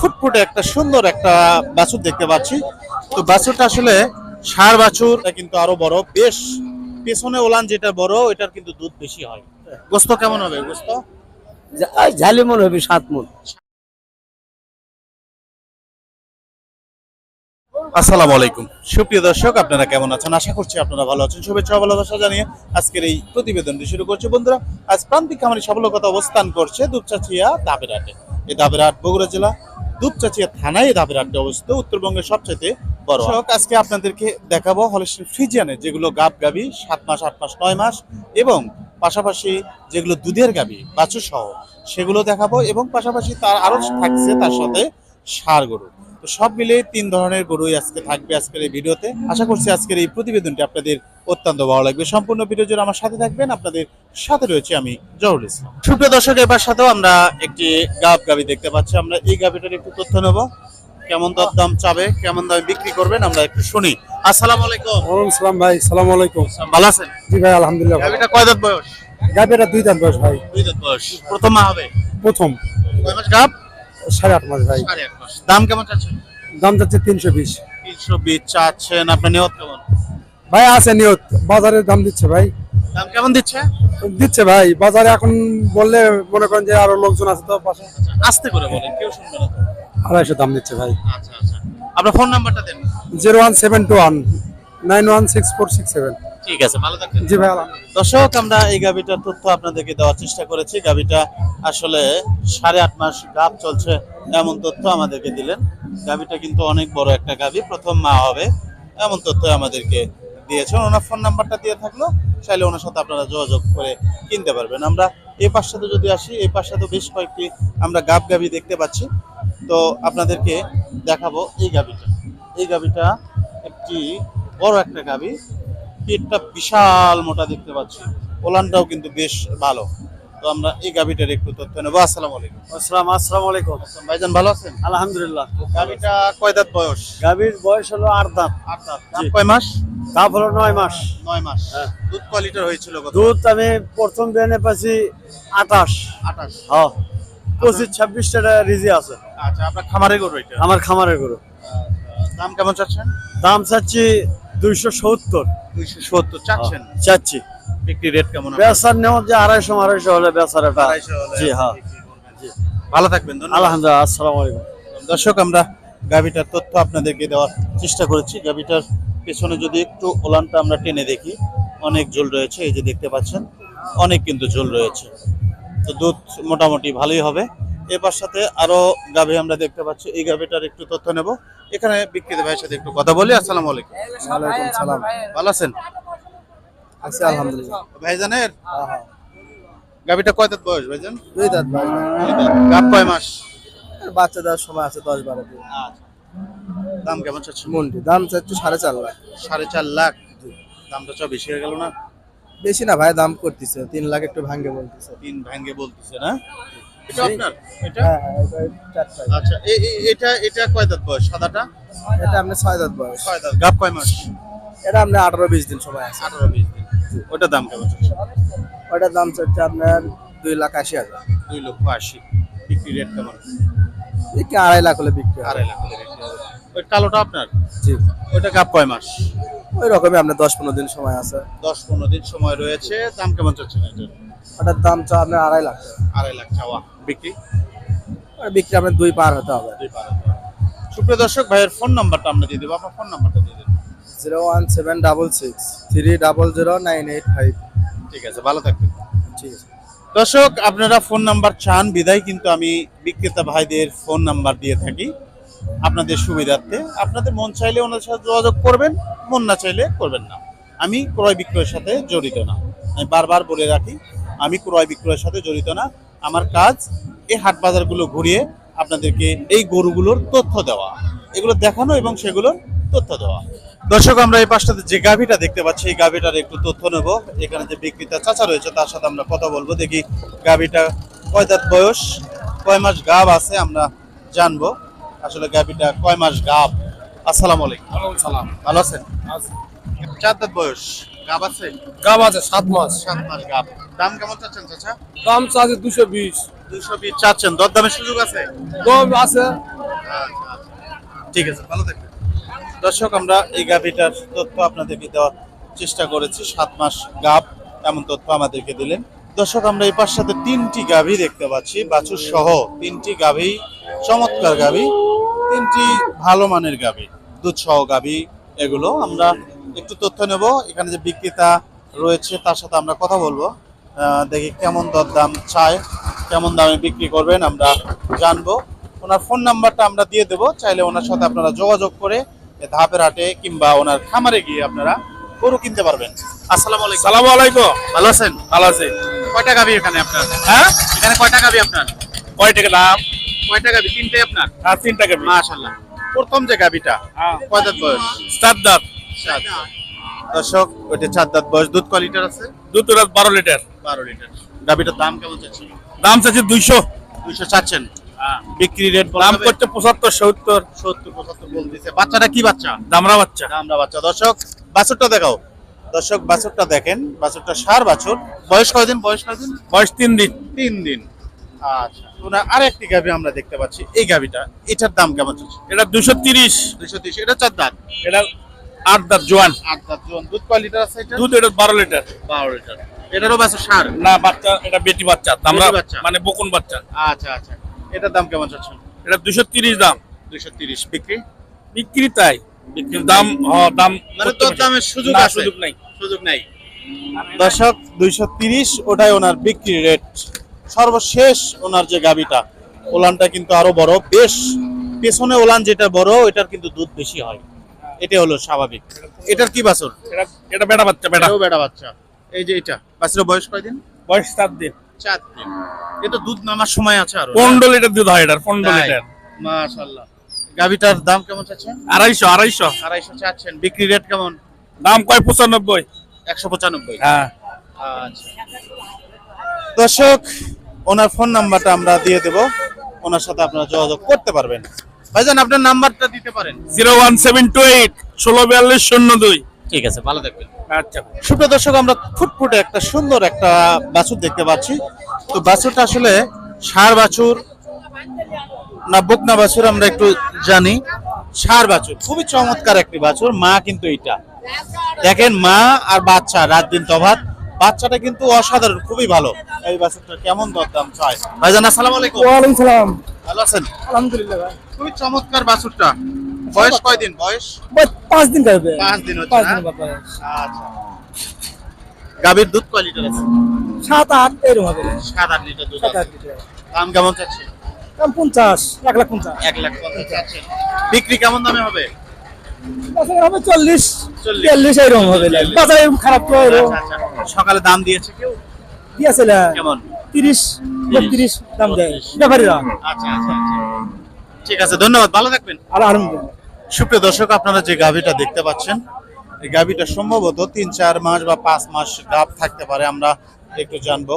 ফুটফুটে একটা সুন্দর একটা বাছুর দেখতে পাচ্ছি। তো বাছুরটা আসলে সার বাছুর কিন্তু আরও বড়। বেশ পেছনে ওলান যেটা বড়, এটার কিন্তু দুধ বেশি হয়। গোস্ত কেমন হবে? গোস্ত? ঝালি হবে সাত মন আসসালামু আলাইকুম। সুপ্রিয় দর্শক, আপনারা কেমন আছেন? আশা করছি আপনারা ভালো আছেন। শুভেচ্ছা ভালোবাসা জানিয়ে আজকের এই প্রতিবেদনটি শুরু করছি। বন্ধুরা, আজ প্রান্তিক খামারি সফলতা অবস্থান করছে দুপচাচিয়া দাবেরহাটে। এই দাবেরহাট, বগুড়া জেলা দুপচাচিয়া থানায় এই দাবেরহাটে অবস্থিত। উত্তরবঙ্গের সবচেয়ে বড় আজকে আপনাদেরকে দেখাবো হলেস্টিন ফ্রিজিয়ানের যেগুলো গাব গাবি, সাত মাস, আট মাস, নয় মাস এবং পাশাপাশি যেগুলো দুধের গাবি বাছুর সহ সেগুলো দেখাবো এবং পাশাপাশি তার আরও থাকছে তার সাথে সার গরু। তো সব মিলে তিন ধরনের গরুই আজকে থাকবে আজকের এই ভিডিওতে। আশা করছি আজকের এই প্রতিবেদনটি আপনাদের অত্যন্ত ভালো লাগবে। সম্পূর্ণ ভিডিও জুড়ে আমার সাথে থাকবেন। আপনাদের সাথে রয়েছে আমি জহুরুল ইসলাম। সুপ্রিয় দর্শক এবার সাথেও আমরা একটি গাব গাবি দেখতে পাচ্ছি। আমরা এই গাবিটার একটু তথ্য নেব। কেমন দর দাম চাবে কেমন দামে বিক্রি করবেন আমরা একটু শুনি। আসসালামু আলাইকুম। ওয়ালাইকুম সালাম ভাই সালাম আলাইকুম। ভালো আছেন? জি ভাই আলহামদুলিল্লাহ। গাবিটা কয় দাঁত বয়স? গাভীটা দুই দাঁত বয়স ভাই। দুই দাঁত বয়স। প্রথম মা হবে? প্রথম। কয় মাস গাব? সাড়ে আট মাস ভাই। সাড়ে এক মাস। দাম কেমন চাচ্ছেন? দাম যাচ্ছে তিনশো বিশ। তিনশো বিশ চাচ্ছেন। আপনার নিয়ত কেমন? ভাই আছে নিয়ত। বাজারে দাম দিচ্ছে ভাই। দাম কেমন দিচ্ছে? দিচ্ছে ভাই। বাজারে এখন বললে মনে করেন যে আরও লোকজন আছে তো পাশে। আস্তে করে বলেন কেউ শুনবে না আড়াইশো দাম দিচ্ছে ভাই। আচ্ছা আচ্ছা। আপনার ফোন নাম্বারটা দেন। Zero one seven two one nine one six four six seven. ঠিক আছে ভালো থাকবেন। জি ভাই দর্শক আমরা এই গাবিটার তথ্য আপনাদেরকে দেওয়ার চেষ্টা করেছি। গাবিটা আসলে সাড়ে আট মাস গাব চলছে এমন তথ্য আমাদেরকে দিলেন। গাবিটা কিন্তু অনেক বড় একটা গাবি প্রথম মা হবে এমন তথ্য আমাদেরকে দিয়েছেন। ওনার ফোন নাম্বারটা দিয়ে থাকল চাইলে ওনার সাথে আপনারা যোগাযোগ করে কিনতে পারবেন। আমরা এই পাশটাতে যদি আসি এই পাশটাতে বেশ কয়েকটি আমরা গাব গাবি দেখতে পাচ্ছি। তো আপনাদেরকে দেখাবো এই গাবিটা এই গাবিটা একটি বড় একটা গাবি পেটটা বিশাল মোটা দেখতে পাচ্ছি। ওলানটাও কিন্তু বেশ ভালো। তো আমরা এই গাভিটার একটু তথ্য নেব। আসসালামু আলাইকুম। আসসালাম আসসালাম আলাইকুম। ভাইজান ভালো আছেন? আলহামদুলিল্লাহ। গাভিটা কয় দাঁত বয়স? গাভীর বয়স হলো আট দাঁত। আট দাঁত। কয় মাস? দাম হলো নয় মাস। নয় মাস। হ্যাঁ। দুধ কোয়ালিটির হয়েছিল দুধ আমি প্রথম বেনে পাচ্ছি আঠাশ। আঠাশ। হ্যাঁ। পঁচিশ ছাব্বিশ টাকা রিজি আছে। আচ্ছা আপনার খামারে গরু এটা? আমার খামারের গরু। দাম কেমন চাচ্ছেন? দাম চাচ্ছি দুইশো সত্তর। দুইশো সত্তর চাচ্ছেন? চাচ্ছি। বিক্রি রেট কেমন আপনার? বেচার নেওয়া যে আড়াইশো আড়াইশো হলে বেচার এটা জি হ্যাঁ। ভালো থাকবেন ধন্যবাদ। আলহামদুলিল্লাহ আসসালামু আলাইকুম। দর্শক আমরা গাভিটার তথ্য আপনাদেরকে দেওয়ার চেষ্টা করেছি। গাভিটার পেছনে যদি একটু ওলানটা আমরা টেনে দেখি অনেক ঝোল রয়েছে এই যে দেখতে পাচ্ছেন অনেক কিন্তু ঝোল রয়েছে। তো দুধ মোটামুটি ভালোই হবে। এবার সাথে আরও গাভী আমরা দেখতে পাচ্ছি। এই গাভিটার একটু তথ্য নেব। এখানে বিক্রেতা ভাইয়ের সাথে একটু কথা বলি। আসসালামু আলাইকুম। ওয়ালাইকুম সালাম। ভালো আছেন? আছি আলহামদুলিল্লাহ। ভাইজানের? গাভিটা কয় দাঁত বয়স ভাইজান? দুই দাঁত। গাভ কয় মাস? বাচ্চা দেওয়ার সময় আছে দশ বারো দিন। আচ্ছা। দাম কেমন চাচ্ছেন? মন্ডি। দাম চাচ্ছি সাড়ে চার লাখ। সাড়ে চার লাখ? দামটা চ বেশি হয়ে গেল না? বেশি না ভাই দাম করতেছে। তিন লাখ একটু ভাঙ্গে বলতেছে। তিন ভাঙ্গে বলতেছে না? এটা আপনার? এটা? হ্যাঁ হ্যাঁ এটা আচ্ছা এ- এ- এটা এটা কয় দাঁত বয়স? সাদাটা? এটা আপনার ছয় দাঁত বয়স। ছয় দাঁত। গাব কয় মাস? এটা আপনার আঠারো বিশ দিন সময় আছে। আঠারো বিশ দিন। দাম কেমন? ওটার দাম চাচ্ছে আপনার দুই লাখ আশি হাজার। দুই লক্ষ আশি। বিক্রি রেট কেমন? আড়াই লাখ হলে বিক্রি আড়াই লাখ হলে বিক্রি ওই কালোটা আপনার? জি। ওইটা গাব কয় মাস? ওই রকমই আপনার দশ পনেরো দিন সময় আছে। দশ পনেরো দিন সময় রয়েছে। দাম কেমন চলছে ওটার দাম চা আপনার আড়াই লাখ আড়াই লাখ চাওয়া বিক্রি? বিক্রি আপনার দুই পার হতে হবে। দুই পার হতে হবে। সুপ্রিয় দর্শক ভাইয়ের ফোন নাম্বারটা আমরা দিয়ে দেবো। আপনার ফোন নাম্বারটা দিয়ে দেবেন। Zero one seven double six three double zero nine eight five. ঠিক আছে ভালো থাকবেন। ঠিক আছে। দর্শক আপনারা ফোন নাম্বার চান বিদায় কিন্তু আমি বিক্রেতা ভাইদের ফোন নাম্বার দিয়ে থাকি। আপনাদের সুবিধার্থে আপনাদের মন চাইলে ওনার সাথে যোগাযোগ করবেন মন না চাইলে করবেন না। আমি ক্রয় বিক্রয়ের সাথে জড়িত না। আমি বারবার বলে রাখি আমি ক্রয় বিক্রয়ের সাথে জড়িত না। আমার কাজ এই হাট বাজারগুলো ঘুরিয়ে আপনাদেরকে এই গরুগুলোর তথ্য দেওয়া। এগুলো দেখানো এবং সেগুলোর তথ্য দেওয়া। দর্শক আমরা এই পাশটাতে যে গাভিটা দেখতে পাচ্ছি এই গাভিটার একটু তথ্য নেব। এখানে যে বিক্রেতা চাচা রয়েছে তার সাথে আমরা কথা বলব। দেখি গাভিটা কয় দাঁত বয়স কয় মাস গাব আছে আমরা জানব। আসলে গাভিটা কয় মাস গাব? আসসালামু আলাইকুম। সালাম। ভালো আছেন? চার দাঁত বয়স। গাব আছে? গাব আছে সাত মাস। সাত মাস গাব। দাম কেমন চাচ্ছেন চাচা? দাম চাচ্ছে দুশো বিশ। দুশো বিশ চাচ্ছেন। দরদামের সুযোগ আছে? দম আছে। ঠিক আছে ভালো থাকবেন। দর্শক আমরা এই গাভিটার তথ্য আপনাদেরকে দেওয়ার চেষ্টা করেছি। সাত মাস গাভ এমন তথ্য আমাদেরকে দিলেন। দর্শক আমরা এই পাশ সাথে তিনটি গাভী দেখতে পাচ্ছি। বাছুর সহ তিনটি গাভী চমৎকার গাভী তিনটি ভালো মানের গাভী দুধ সহ গাভী এগুলো আমরা একটু তথ্য নেব। এখানে যে বিক্রেতা রয়েছে তার সাথে আমরা কথা বলব। দেখি কেমন দরদাম চায় কেমন দামে বিক্রি করবেন আমরা জানব। ওনার ফোন নাম্বারটা আমরা দিয়ে দেবো। চাইলে ওনার সাথে আপনারা যোগাযোগ করে ধাপের হাটে কিংবা ওনার খামারে গিয়ে আপনারা গরু কিনতে পারবেন। আসসালামু আলাইকুম। সালাম আলাইকুম। ভালো আছেন? ভালো আছে। কয়টা এখানে আপনার? হ্যাঁ? এখানে কয়টা আপনার? কয় টাকা কয়টা তিনটে আপনার মাশাআল্লাহ। প্রথম যে হ্যাঁ। কয় দাঁত বয়স? সাত দাঁত। দর্শক ওইটা চার দাঁত বয়স। দুধ ক লিটার আছে? দুধ রাত বারো লিটার। বারো লিটার। গাভিটার দাম কেমন চাচ্ছেন? দাম চাচ্ছি দুইশো। দুইশো চাচ্ছেন? বিক্রি রেট দাম করছে পঁচাত্তর সত্তর। সত্তর পঁচাত্তর বলতেছে বাচ্চাটা কি বাচ্চা? দামরা বাচ্চা। আমরা বাচ্চা। দর্শক বাছুরটা দেখাও। দর্শক বাছুরটা দেখেন। বাছুরটা সার বাছুর। বয়স কয়দিন বয়স কয়দিন বয়স তিন দিন। তিন দিন। আচ্ছা। ওনার আরেকটি গাভি আমরা দেখতে পাচ্ছি। এই গাভিটা এটার দাম কেমন চলছে এটা দুশো তিরিশ। দুইশো তিরিশ। এটা চার দাঁত। এটা আট দাঁত জোয়ান। আট দাঁত জোয়ান। দুধ কয় লিটার আছে এটা? দুধ এটা লিটার। বারো লিটার। এটারও বাছুর সার? না বাচ্চা এটা বেটি বাচ্চা। দামরা বাচ্চা। মানে বকুন বাচ্চা। আচ্ছা আচ্ছা। এটার দাম কেমন চাচ্ছেন? এটা দাম। দুইশো তিরিশ বিক্রি? বিক্রি তাই বিক্রির দাম দাম মানে তোর দামের সুযোগ আছে। সুযোগ নাই। সুযোগ নাই। দর্শক দুইশো তিরিশ ওটাই ওনার বিক্রি রেট। সর্বশেষ ওনার যে গাবিটা ওলানটা কিন্তু আরও বড়। বেশ পেছনে ওলান যেটা বড় এটার কিন্তু দুধ বেশি হয়। এটা হলো স্বাভাবিক। এটার কি বাছর? এটা এটা বেটা বাচ্চা বেটা। এটাও বেটা বাচ্চা। এই যে এটা। বাছরের বয়স কয়দিন? বয়স সাত দিন। চার দিন। এটা দুধ নামার সময় আছে আরও। পনেরো লিটার দুধ হয় এটার পনেরো? লিটার। গাবিটার দাম কেমন চাচ্ছেন? আড়াইশো আড়াইশো। আড়াইশো চাচ্ছেন। বিক্রি রেট কেমন? দাম কয়? পঁচানব্বই। একশো পঁচানব্বই। হ্যাঁ। আচ্ছা। দর্শক ওনার ফোন নাম্বারটা আমরা দিয়ে দেব। ওনার সাথে আপনারা যোগাযোগ করতে পারবেন। ভাইজান আপনার নাম্বারটা দিতে পারেন। Zero one seven two eight ষোলো বিয়াল্লিশ শূন্য দুই। ঠিক আছে ভালো থাকবেন। আচ্ছা। সুপ্রিয় দর্শক আমরা ফুটফুটে একটা সুন্দর একটা বাছুর দেখতে পাচ্ছি। তো বাছুরটা আসলে সার বাছুর না বকনা বাছুর আমরা একটু জানি। সার বাছুর খুবই চমৎকার একটি বাছুর। মা কিন্তু এটা দেখেন মা আর বাচ্চা রাত দিন তফাৎ। বাচ্চাটা কিন্তু অসাধারণ খুবই ভালো। এই বাছুরটা কেমন দরদাম চায়? ভাইজান আসসালামু আলাইকুম। ওয়ালাইকুম সালাম। ভালো আছেন? আলহামদুলিল্লাহ ভাই। খুবই চমৎকার বাছুরটা। বয়স কয়দিন বয়স? পাঁচ দিন করবে পাঁচ দিন হচ্ছে না? আচ্ছা। গাভীর দুধ কয় লিটার আছে? সাত আট এরকম হবে। সাত আট লিটার দুধ আছে। দাম কেমন চাচ্ছে দাম পঞ্চাশ এক লাখ পঞ্চাশ। এক লাখ পঞ্চাশ চাচ্ছেন। বিক্রি কেমন দামে হবে? হবে চল্লিশ। চল্লিশ। বিয়াল্লিশ হবে। বাজারে খারাপ তো এরকম। আচ্ছা, আচ্ছা। সকালে দাম দিয়েছে কেউ? কেমন? তিরিশ বত্রিশ দাম দেয় ব্যাপারীরা। আচ্ছা আচ্ছা আচ্ছা। ঠিক আছে ধন্যবাদ। ভালো থাকবেন। আলহামদুলিল্লাহ। সুপ্রিয় দর্শক আপনারা যে গাভীটা দেখতে পাচ্ছেন এই গাভীটা সম্ভবত তিন চার মাস বা পাঁচ মাস গাভ থাকতে পারে আমরা একটু জানব।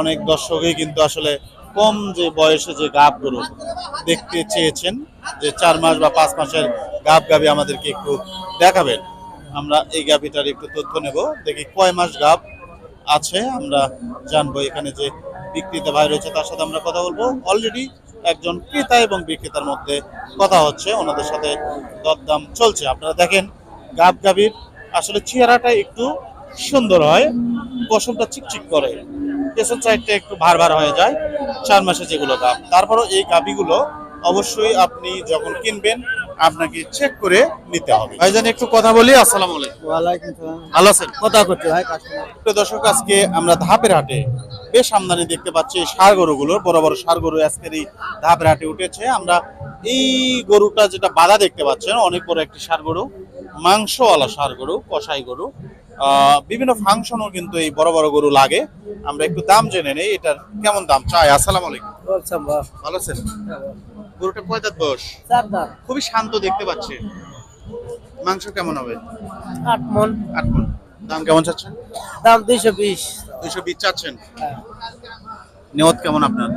অনেক দর্শকই কিন্তু আসলে কম যে বয়সে যে গাভ গরু দেখতে চেয়েছেন যে চার মাস বা পাঁচ মাসের গাভ গাভী আমাদেরকে একটু দেখাবেন। আমরা এই গাভীটার একটু তথ্য নেব। দেখি কয় মাস গাব আছে, আমরা জানব এখানে যে বিক্রেতা ভাই রয়েছে, তার সাথে আমরা কথা বলব। অলরেডি একজন ক্রেতা এবং বিক্রেতার মধ্যে কথা হচ্ছে, ওনাদের সাথে দরদাম চলছে। আপনারা দেখেন, গাব গাবির আসলে চেহারাটা একটু সুন্দর হয়, পশমটা চিকচিক করে। পেছন সাইডটা একটু ভার ভার হয়ে যায়, চার মাসে যেগুলো গাব। তারপরও এই গাবিগুলো অবশ্যই আপনি যখন কিনবেন আপনাকে চেক করে নিতে হবে। ভাইজান একটু কথা বলি আসসালামু আলাইকুম। ওয়ালাইকুম সালাম। ভালো আছেন? কথা করতে ভাই প্রিয় দর্শক আজকে আমরা ধাপের হাটে বেশ আমদানি দেখতে পাচ্ছি সার গরুগুলোর বড় বড় সার গরু আজকের এই ধাপের হাটে উঠেছে। আমরা এই গরুটা যেটা বাধা দেখতে পাচ্ছেন অনেক বড় একটি সার গরু মাংসওয়ালা সার গরু কষাই গরু। আহ, বিভিন্ন ফাংশনও কিন্তু এই বড় বড় গরু লাগে। আমরা একটু দাম জেনে নেই এটার কেমন দাম চাই? আসসালামু আলাইকুম। বলছাম বা ভালো আছেন? গরুটা কয় দাঁত বয়স? চার খুবই শান্ত দেখতে পাচ্ছি। মাংস কেমন হবে? আট মন। আট মণ। দাম কেমন চাচ্ছেন? দাম দুইশো বিশ। দুইশো বিশ চাচ্ছেন? নিয়ত কেমন আপনার?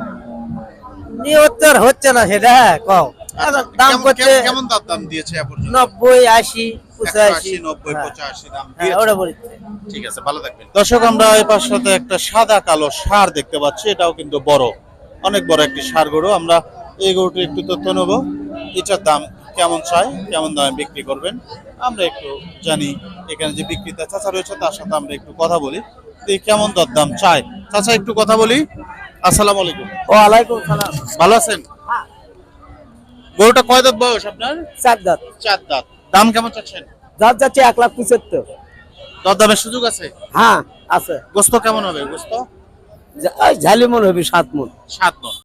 নিয়ত হচ্ছে না সেটা কও। আচ্ছা, দাম কেমন- কেমন- দাম দাম দিয়েছে এ নব্বই আশি পঁচাশি। নব্বই হ্যাঁ। পঁচাশি দাম হ্যাঁ ওটা বলছে ঠিক আছে ভালো থাকবেন। দর্শক আমরা এর পাশে সাথে একটা সাদা কালো সার দেখতে পাচ্ছি এটাও কিন্তু বড়। অনেক বড় একটি সার গরু। আমরা এই গরুটি একটু তথ্য নেব। এটার দাম কেমন চাই কেমন দামে বিক্রি করবেন আমরা একটু জানি। এখানে যে বিক্রেতা চাচা রয়েছে তার সাথে আমরা একটু কথা বলি। কেমন দরদাম চাই? চাচা একটু কথা বলি। আসসালামু আলাইকুম। ও ওয়ালাইকুম সালাম। ভালো আছেন? গরুটা কয় দাঁত বয়স আপনার? চার দাঁত। চার দাঁত। দাম কেমন চাচ্ছেন? দাঁত যাচ্ছে এক লাখ পঁচাত্তর। দরদামের সুযোগ আছে? হ্যাঁ আছে। গোস্ত কেমন হবে? গোস্ত? ঝালি মন হবে সাত মন। সাত মন।